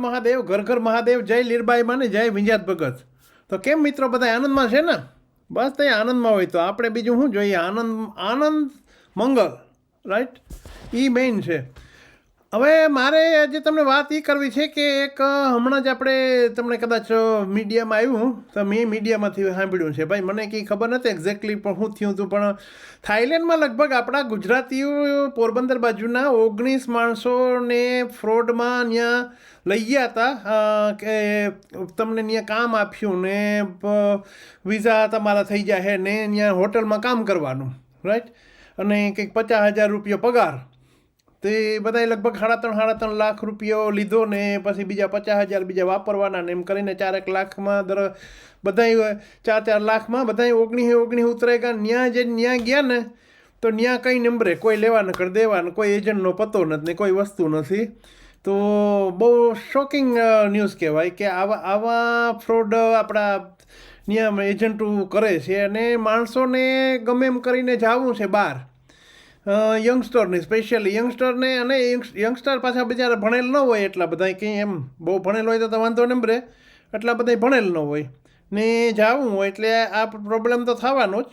મહાદેવ ઘર ઘર મહાદેવ, જય લીરબાઈ માને, જય વિંજાત ભગત. તો કેમ મિત્રો બધા આનંદમાં છે ને? બસ તે આનંદમાં હોય તો. આપણે બીજું શું જોઈએ? આનંદ આનંદ, મંગલ રાઈટ એ મેઇન છે. હવે મારે આજે તમને વાત એ કરવી છે કે એક હમણાં જ આપણે તમને કદાચ મીડિયામાં આવ્યું તો મેં મીડિયામાંથી સાંભળ્યું છે. ભાઈ, મને કંઈ ખબર નથી એક્ઝેક્ટલી પણ હું થયું હતું. પણ થાઈલેન્ડમાં લગભગ આપણા ગુજરાતીઓ પોરબંદર બાજુના ઓગણીસ માણસોને ફ્રોડમાં ત્યાં લઈ ગયા હતા. કે તમને ત્યાં કામ આપ્યું ને વિઝા તમારા થઈ જાય ને ત્યાં હોટલમાં કામ કરવાનું રાઈટ અને કંઈક પચાસ હજાર રૂપિયા પગાર. તે બધાએ લગભગ સાડા ત્રણ સાડા ત્રણ લાખ રૂપિયો લીધો ને પછી બીજા પચાસ હજાર બીજા વાપરવાના ને એમ કરીને ચારેક લાખમાં દર બધાય ચાર ચાર લાખમાં બધાય ઓગણીસ ઓગણીસ ઉતરાઈ ગયા ન્યા જે ન્યા ગયા ને, તો ન્યા કંઈ નંબરે કોઈ લેવા ન કરી દેવાના કોઈ એજન્ટનો પતો નથી ને કોઈ વસ્તુ નથી. તો બહુ શોકિંગ ન્યૂઝ કહેવાય કે આવા આવા ફ્રોડ આપણા નિયમ એજન્ટો કરે છે અને માણસોને ગમે એમ કરીને જવું છે બહાર. યંગસ્ટરને સ્પેશિયલી યંગસ્ટરને અને યંગસ્ટર પાછા બિચારા ભણેલ ન હોય, એટલા બધા કંઈ એમ બહુ ભણેલ હોય તો વાંધો ને રે એટલા બધા ભણેલ ન હોય. ને જવું હોય એટલે આ પ્રોબ્લેમ તો થવાનો જ.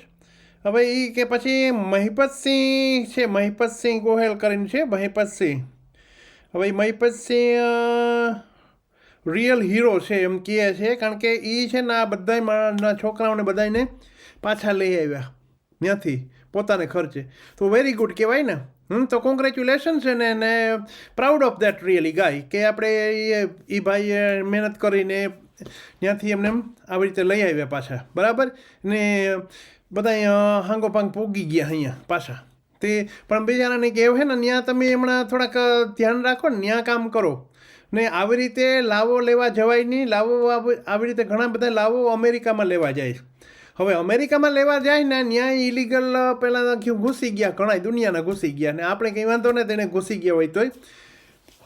હવે એ કે પછી મહિપતસિંહ છે, મહિપતસિંહ ગોહેલ કરીને છે, મહિપતસિંહ. હવે મહિપતસિંહ રિયલ હીરો છે એમ કહે છે, કારણ કે એ છે ને આ બધા છોકરાઓને બધાને પાછા લઈ આવ્યા, ત્યાંથી. પોતાને ખર્ચે. તો વેરી ગુડ કહેવાય ને. હમ, તો કોંગ્રેચ્યુલેશન છે ને ને proud of that really guy કે આપણે એ એ ભાઈએ મહેનત કરીને ત્યાંથી એમને એમ આવી રીતે લઈ આવ્યા પાછા. બરાબર? ને બધા હાંગોપાંગ પોગી ગયા અહીંયા પાછા. તે, પણ બિચારાને કહેવું છે ને ત્યાં તમે હમણાં થોડાક ધ્યાન રાખો ને ત્યાં કામ કરો. ને આવી રીતે લાવો લેવા જવાય નહીં, લાવો આવી રીતે ઘણા બધા લાવો અમેરિકામાં લેવા જાય. હવે અમેરિકામાં લેવા જાય ને ત્યાં ઇલીગલ પહેલાં ઘૂસી ગયા ઘણા દુનિયાના ઘૂસી ગયા ને, આપણે કંઈ વાંધો ને તેને ઘૂસી ગયા હોય તોય.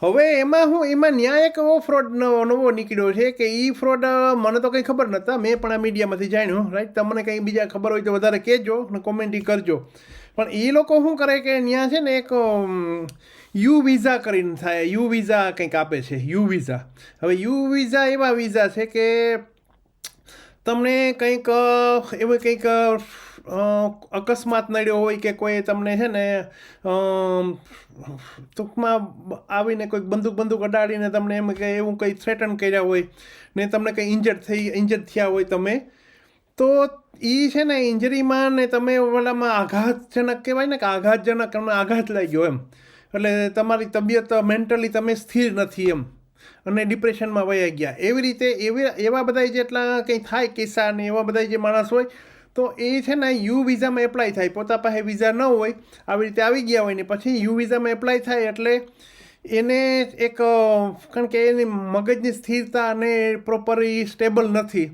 હવે એમાં હું, એમાં ન્યાય એક એવો ફ્રોડ નવો નીકળ્યો છે કે એ ફ્રોડ મને તો કંઈ ખબર નહોતા મેં પણ આ મીડિયામાંથી જાણ્યું રાઈટ તમને કંઈ બીજા ખબર હોય તો વધારે કહેજો ને કોમેન્ટી કરજો. પણ એ લોકો શું કરે કે ત્યાં છે ને એક યુ વિઝા કરીને થાય, યુ વિઝા કંઈક આપે છે, યુ વિઝા. હવે યુ વિઝા એવા વિઝા છે કે તમને કંઈક એવું કંઈક અકસ્માત નડ્યો હોય કે કોઈ તમને છે ને ટૂંકમાં આવીને કોઈક બંદૂક બંદૂક અડાડીને તમને એમ કે એવું કંઈ થ્રેટન કર્યા હોય ને તમને કંઈ ઇન્જર્ડ થઈ ઇન્જર્ડ થયા હોય તમે, તો એ છે ને ઇન્જરીમાં ને તમે ઓલામાં આઘાતજનક કહેવાય ને કે આઘાતજનક તમને આઘાત લાગ્યો એમ. એટલે તમારી તબિયત મેન્ટલી તમે સ્થિર નથી એમ. અને ડિપ્રેશનમાં વયા ગયા. એવી રીતે એવી, એવા બધા જેટલા કંઈ થાય કિસ્સા ને એવા બધા જે માણસ હોય, તો એ છે ને યુ વિઝામાં એપ્લાય થાય. પોતા પાસે વિઝા ન હોય, આવી રીતે આવી ગયા હોય ને પછી યુ વિઝામાં એપ્લાય થાય એટલે એને એક, કારણ કે એની મગજની સ્થિરતા અને પ્રોપર સ્ટેબલ નથી.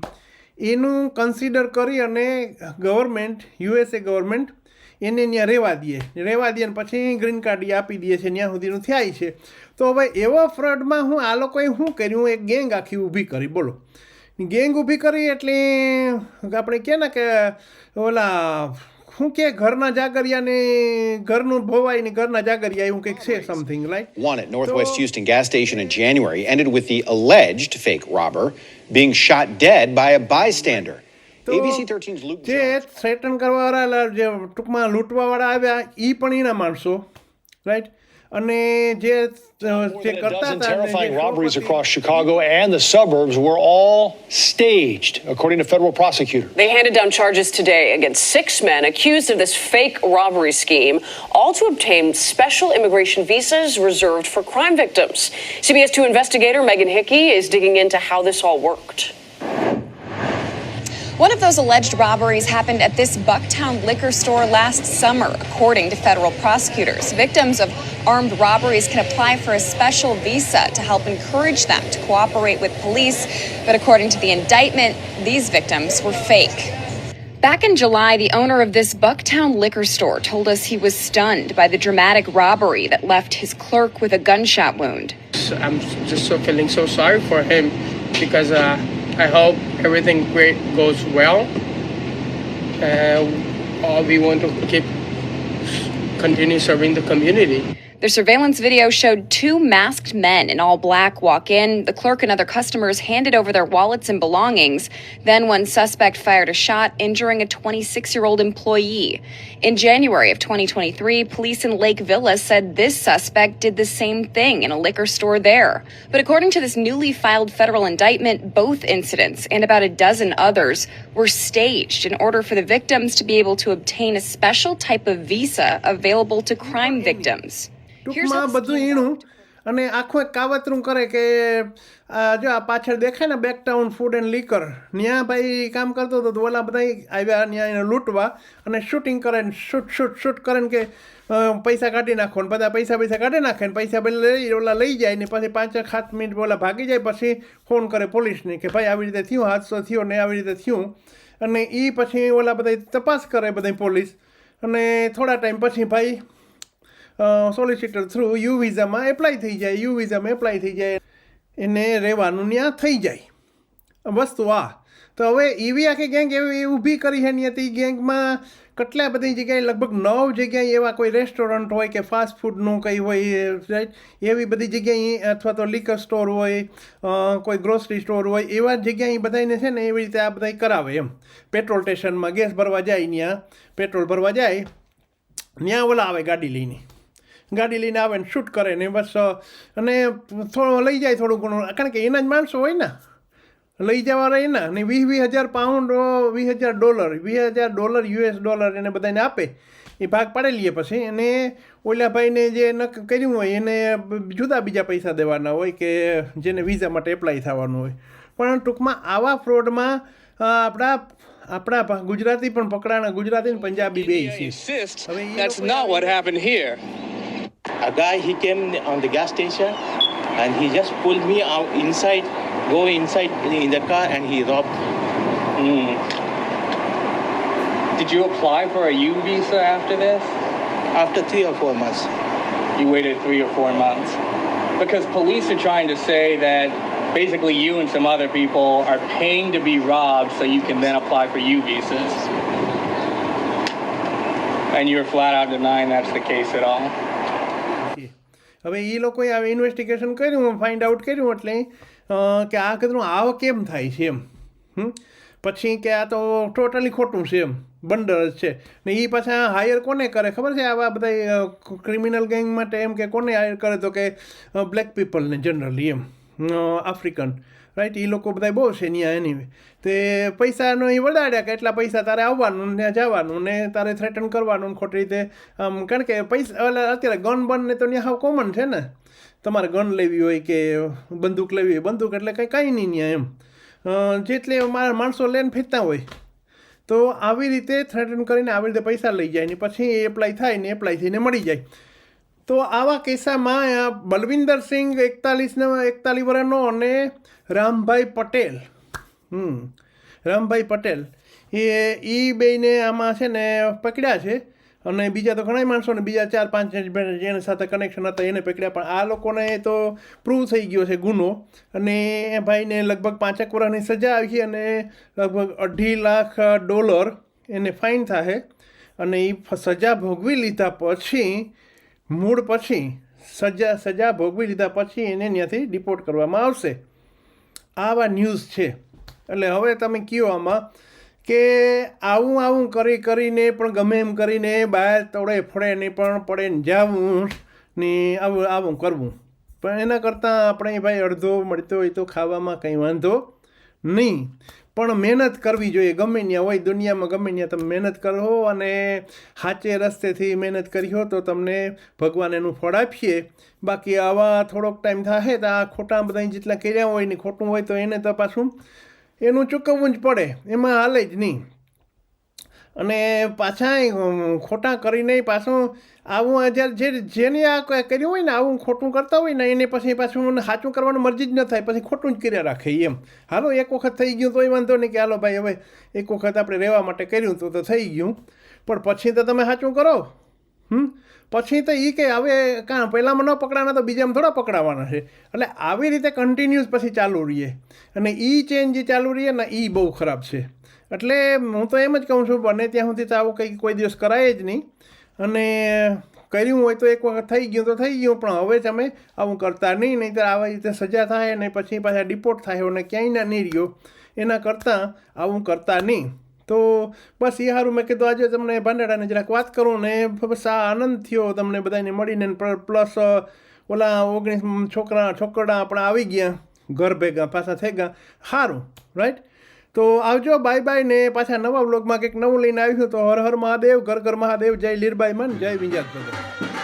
એનું કન્સિડર કરી અને ગવર્મેન્ટ યુએસએ ગવર્મેન્ટ એને ત્યાં રહેવા દે. રહેવા દે અને પછી ગ્રીન કાર્ડ આપી દે છે ત્યાં સુધીનું થાય છે. તો હવે એવા ફ્રોડમાં હું આ લોકોએ શું કર્યું? એક ગેંગ આખી ઊભી કરી બોલો. ગેંગ ઊભી કરી એટલે આપણે કહે ને કે ઓલા શું કે ઘરના જાગરિયાને ઘરનું ભોવાય ને ઘરના જાગરિયા એવું કંઈક છે something like One at Northwest So- Houston gas station in January ended with the alleged fake robber being shot dead by a bystander. તો ABC 13's Luke જે Jones. થ્રેટન કરવાવાળા જે ટૂંકમાં લૂંટવાવાળા આવ્યા એ પણ એના માણસો રાઈટ અને જે અ, More જે than a કરતા dozen હતા અને જે terrifying robberies શ્રોપતિ- across Chicago and the suburbs were all staged, according to federal prosecutors. They handed down charges today against six men accused of this fake robbery scheme, all to obtain special immigration visas reserved for crime victims. CBS 2 investigator Megan Hickey is digging into how this all worked. One of those alleged robberies happened at this Bucktown liquor store last summer, according to federal prosecutors. Victims of armed robberies can apply for a special visa to help encourage them to cooperate with police. But according to the indictment, these victims were fake. Back in July, the owner of this Bucktown liquor store told us he was stunned by the dramatic robbery that left his clerk with a gunshot wound. I'm just so feeling so sorry for him because uh, I hope everything great goes well. Uh, all we want to keep continue serving the community. The surveillance video showed two masked men in all black walk in. The clerk and other customers handed over their wallets and belongings. Then one suspect fired a shot, injuring a 26 year old employee. In January of 2023, police in Lake Villa said this suspect did the same thing in a liquor store there. But according to this newly filed federal indictment, both incidents and about a dozen others were staged in order for the victims to be able to obtain a special type of visa available to crime victims. ટૂંકમાં બધું ઈણું અને આખું એક કાવતરું કરે કે આ જો આ પાછળ દેખાય ને બેકટાઉન ફૂડ એન્ડ લીકર ત્યાં ભાઈ કામ કરતો હતો તો ઓલા બધા આવ્યા ત્યાં એને લૂંટવા અને શૂટિંગ કરે ને શૂટ શૂટ શૂટ કરે ને કે પૈસા કાઢી નાખો ને બધા પૈસા પૈસા કાઢી નાખે ને પૈસા લઈ ઓલા લઈ જાય ને પછી પાંચ સાત મિનિટ ઓલા ભાગી જાય પછી ફોન કરે પોલીસને કે ભાઈ આવી રીતે થયું હાદસો થયો ને આવી રીતે થયું. અને એ પછી ઓલા બધા તપાસ કરે બધા પોલીસ અને થોડા ટાઈમ પછી ભાઈ સોલિસિટર થ્રુ યુ વિઝામાં એપ્લાય થઈ જાય. યુ વિઝામાં એપ્લાય થઈ જાય. એને રહેવાનું ત્યાં થઈ જાય. વસ્તુ આ. તો હવે એવી આખી ગેંગ એવી ઊભી કરી છે ને એ ગેંગમાં કેટલા બધી જગ્યાએ લગભગ નવ જગ્યાએ એવા કોઈ રેસ્ટોરન્ટ હોય કે ફાસ્ટ ફૂડનું કંઈ હોય રાઈટ એવી બધી જગ્યાએ અથવા તો લીકર સ્ટોર હોય કોઈ ગ્રોસરી સ્ટોર હોય, એવા જગ્યાએ બધાને છે ને એવી રીતે આ બધા કરાવે એમ. પેટ્રોલ સ્ટેશનમાં ગેસ ભરવા જાય ત્યાં પેટ્રોલ ભરવા જાય. ત્યાં ઓલા આવે ગાડી લઈને. ગાડી લઈને આવે ને શૂટ કરે ને બસ અને થોડો લઈ જાય થોડું ઘણું. કારણ કે એના જ માણસો હોય ને. લઈ જવા રહી ને અને વીસ વીસ હજાર પાઉન્ડ વીસ હજાર ડોલર વીસ હજાર ડોલર યુએસ ડોલર એને બધાને આપે. એ ભાગ પાડી લઈએ પછી એને ઓલા ભાઈને જે નક કર્યું હોય એને જુદા બીજા પૈસા દેવાના હોય કે જેને વિઝા માટે એપ્લાય થવાનું હોય. પણ ટૂંકમાં આવા ફ્રોડમાં આપણા આપણા ગુજરાતી પણ પકડાણા ગુજરાતી પંજાબી બે છે. હવે a guy he came on the gas station and he just pulled me out inside go inside in the car and he robbed mm. Did you apply for a U visa after this? after three or four months You waited three or four months. Because police are trying to say that basically you and some other people are paying to be robbed so you can then apply for U visas. And you're flat out denying that's the case at all. હવે એ લોકોએ આ investigation કર્યું find out કર્યું એટલે કે આ કદનું આવ કેમ થાય છે એમ? પછી કે આ તો ટોટલી ખોટું છે એમ. બંડર જ છે. ને એ પાછા હાયર કોને કરે? ખબર છે આવા બધા ક્રિમિનલ ગેંગ માટે એમ કે કોને હાયર કરે તો કે બ્લેક પીપલને જનરલી એમ. આફ્રિકન રાઈટ એ લોકો બધા બહુ છે ત્યાં એની તે પૈસાનો એ વડાડ્યા કે એટલા પૈસા તારે આવવાનું ને જવાનું ને તારે થ્રેટન કરવાનું ખોટી રીતે, આમ કારણ કે પૈસા એટલે અત્યારે ગન બન ને તો ત્યાં હાવ કોમન છે ને. તમારે ગન લેવી હોય કે બંદૂક લેવી હોય, બંદૂક એટલે કંઈ, કાંઈ નહીં ત્યાં એમ. જેટલે મારા માણસો લઈને ફેરતા હોય, તો આવી રીતે થ્રેટન કરીને આવી રીતે પૈસા લઈ જાય ને પછી એપ્લાય થાય ને એપ્લાય થઈને મળી જાય. તો આવા કિસ્સામાં આ બલવિંદર સિંઘ એકતાલીસનો, એકતાલીસ વર્ષનો અને રામભાઈ પટેલ. હમ, રામભાઈ પટેલ. એ એ બેને આમાં છે ને પકડ્યા છે અને બીજા તો ઘણા માણસોને બીજા ચાર, પાંચ જેની સાથે કનેક્શન હતા એને પકડ્યા. પણ આ લોકોને તો પ્રૂવ થઈ ગયો છે ગુનો. અને એ ભાઈને લગભગ પાંચેક વર્ષની સજા આવી છે અને લગભગ અઢી લાખ ડોલર એને ફાઇન થશે અને એ સજા ભોગવી લીધા પછી મૂળ પછી સજા સજા ભોગવી લીધા પછી એને ત્યાંથી ડિપોર્ટ કરવામાં આવશે. આવા ન્યૂઝ છે. એટલે હવે તમે કયો આમાં કે આવું આવું કરી, કરીને પણ ગમે એમ કરીને બહાર તોડે ફળે નહીં પણ પડે ને જાવું ને આવું આવું કરવું. પણ એના કરતાં આપણે ભાઈ અડધો મળતો હોય તો ખાવામાં કંઈ વાંધો નહીં. પણ મહેનત કરવી જોઈએ. ગમે ત્યાં હોય દુનિયામાં, ગમે ત્યાં તમે મહેનત કરો અને સાચે રસ્તેથી મહેનત કરી હો તો તમને ભગવાન એનું ફળ આપીએ. બાકી આવા થોડોક ટાઈમ થાય તો આ ખોટા બધા જેટલા કર્યા હોય ને ખોટું હોય તો એને તો પાછું એનું ચૂકવવું જ પડે. એમાં હાલે જ નહીં. અને પાછા ખોટા કરીને પાછું આવું જ્યારે જે જેને આ કર્યું હોય ને, આવું ખોટું કરતા હોય ને, એને પછી પાછું સાચું કરવાનું મરજી જ ન થાય, પછી ખોટું જ કર્યા રાખે એમ. હાલો, એક વખત થઈ ગયું તોય વાંધો નહીં કે હાલો ભાઈ, હવે એક વખત આપણે રહેવા માટે કર્યું તો તો થઈ ગયું. પણ પછી તો તમે સાચું કરો. હમ? પછી તો એ કે હવે કાં, પહેલાંમાં ન પકડાના તો બીજામાં થોડા પકડાવાના છે. એટલે આવી રીતે કન્ટિન્યુઅસ પછી ચાલુ રહીએ. અને એ ચેન્જ જે ચાલુ રહીએ ને એ બહુ ખરાબ છે. એટલે હું તો એમ જ કહું છું, બને ત્યાં સુધી તો આવું કંઈ કોઈ દિવસ કરાય જ નહીં. અને કર્યું હોય તો એક વખત થઈ ગયું તો થઈ ગયું, પણ હવે તમે આવું કરતા નહીં નહીં તો આવી રીતે સજા થાય ને પછી પાછા ડિપોર્ટ થાય અને ક્યાંય નહીં રહ્યો. એના કરતાં આવું કરતા નહીં. તો બસ એ સારું મેં કીધું, આજે તમને ભાંડાડાને જરાક વાત કરું ને, બસ આ આનંદ થયો તમને બધાને મળીને પ્લસ ઓલા ઓગણીસ છોકરા છોકરા આપણા આવી ગયા, ઘર ભેગા, પાછા થઈ ગયા. સારું રાઈટ તો આવજો બાય બાય ને પાછા નવા બ્લોગમાં કંઈક નવું લઈને આવીશું તો હર હર મહાદેવ, ઘર ઘર મહાદેવ, જય લીરબાઈ મન, જય વિંજાત